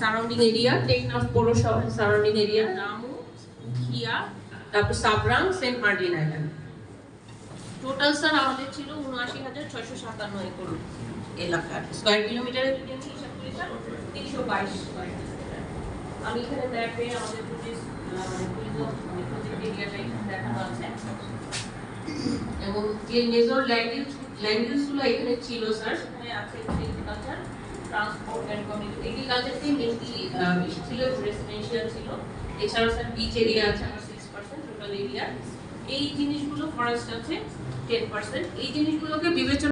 Surrounding area Teknaf পৌরসভা surrounding area নামু খিয়া তারপর Sabrang Saint Martin island total sir আমাদের ছিল উনআশি হাজার ছয়শো সাতান্ন একর এলাকার স্কোয়ার কিলোমিটারে যদি আমি হিসাব করি স্যার তিনশো বাইশ আমি এখানে ম্যাপে আমাদের প্রজেক্ট এরিয়াটা এবং যে মেজর ল্যান্ড ইউজ ল্যান্ড এখানে ছিল স্যার সেখানে আছে এগ্রিকালচার ট্রান্সপোর্ট অ্যান্ড কমিউনিটি থেকে মেনলি ছিল রেসিডেন্সিয়াল ছিল। এছাড়াও স্যার বিচ এরিয়া আছে, আমার সিক্স পার্সেন্ট টোটাল এরিয়া এই জিনিসগুলো ফরেস্ট আছে টেন পার্সেন্ট এই জিনিসগুলোকে বিবেচনা